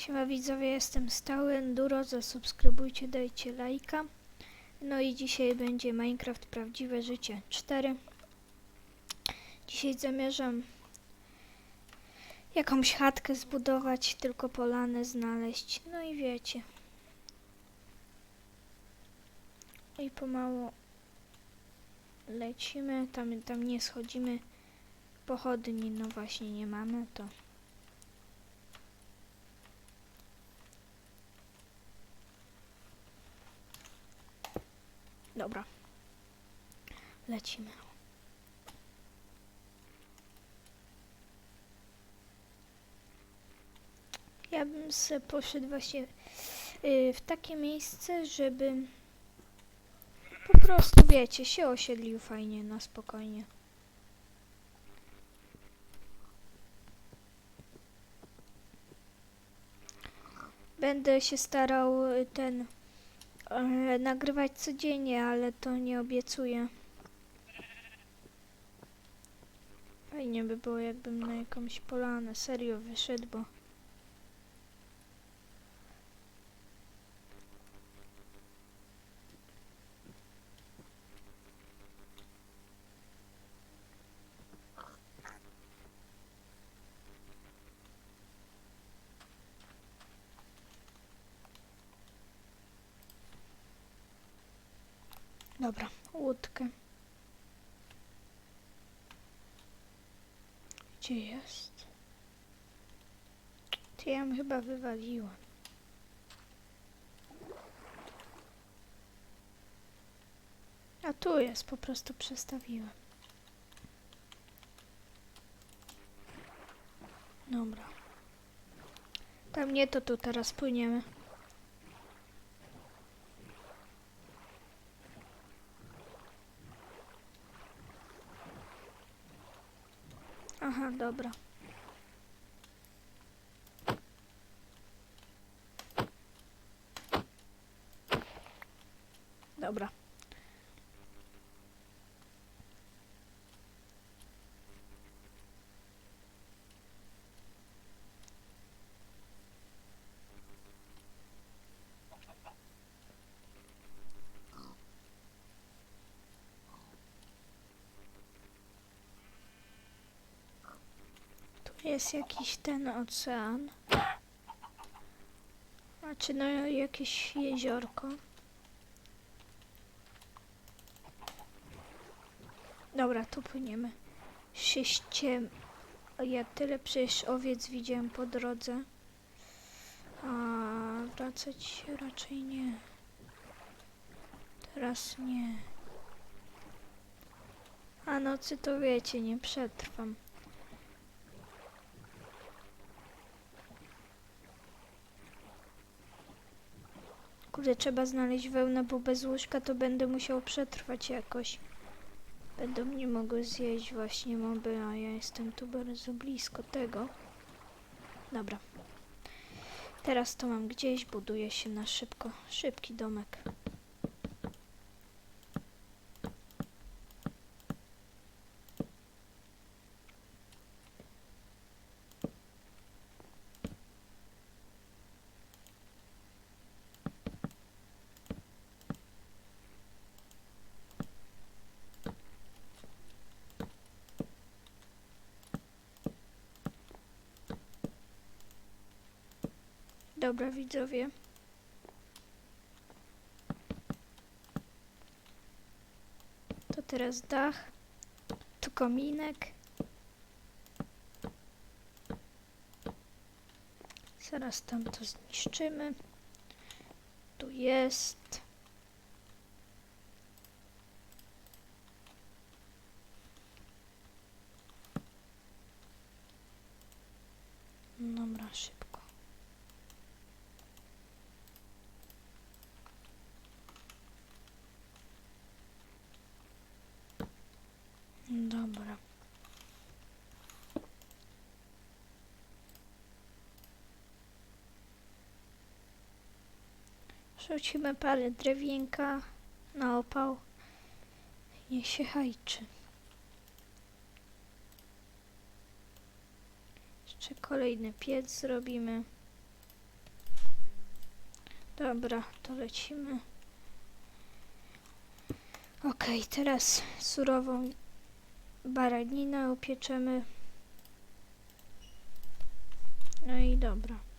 Siema widzowie, jestem stały Enduro, zasubskrybujcie, dajcie lajka. No i dzisiaj będzie Minecraft Prawdziwe Życie 4. Dzisiaj zamierzam jakąś chatkę zbudować, tylko polanę znaleźć. No i wiecie. I pomału lecimy, tam, tam nie schodzimy. Pochodni, no właśnie nie mamy, to Dobra. Lecimy. Ja bym se poszedł właśnie y, w takie miejsce, żeby po prostu, wiecie, się osiedlił fajnie, na spokojnie. Będę się starał y, ten e, nagrywać codziennie, ale to nie obiecuję. Fajnie by było, jakbym na jakąś polanę serio wyszedł, bo Dobra, łódkę. Gdzie jest? Ty ja chyba wywaliłam. A tu jest, po prostu przestawiłem. Dobra. Tam nie, to tu teraz płyniemy. Aha, dobra. Dobra. Jest jakiś ten ocean. Znaczy no jakieś jeziorko. Dobra, tu płyniemy. Sześciem. Ja tyle przecież owiec widziałem po drodze. A wracać raczej nie. Teraz nie. A nocy to wiecie, nie przetrwam. Kurde, trzeba znaleźć wełnę, bo bez łóżka to będę musiał przetrwać jakoś. Będą mnie mogły zjeść właśnie moby, a ja jestem tu bardzo blisko tego. Dobra. Teraz to mam gdzieś, buduję się na szybko. Szybki domek. Dobra, widzowie. To teraz dach. Tu kominek. Zaraz tam to zniszczymy. Tu jest. Dobra, szybko. Dobra. Rzucimy parę drewienka na opał. Niech się hajczy. Jeszcze kolejny piec zrobimy. Dobra, to lecimy. Okej, teraz surową baraninę upieczemy. No i dobra.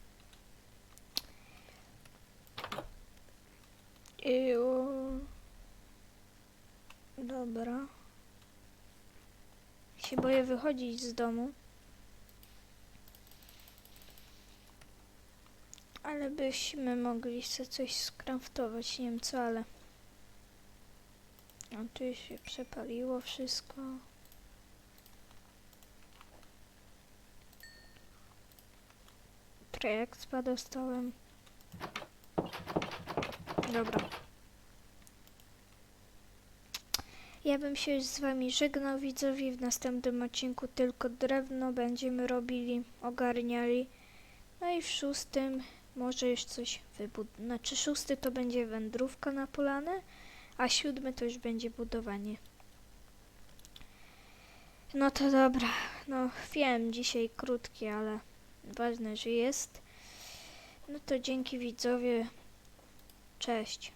I o... Dobra. Się boję wychodzić z domu. Ale byśmy mogli sobie coś skraftować, nie wiem co, ale... A tu się przepaliło wszystko. Trajekcja dostałem. Dobra. Ja bym się z wami żegnał widzowie. W następnym odcinku tylko drewno będziemy robili, ogarniali. No i w szóstym może już coś wybudujemy. Znaczy szósty to będzie wędrówka na polanę, a siódmy to już będzie budowanie. No to dobra. No wiem, dzisiaj krótki, ale ważne, że jest. No to dzięki widzowie. Cześć.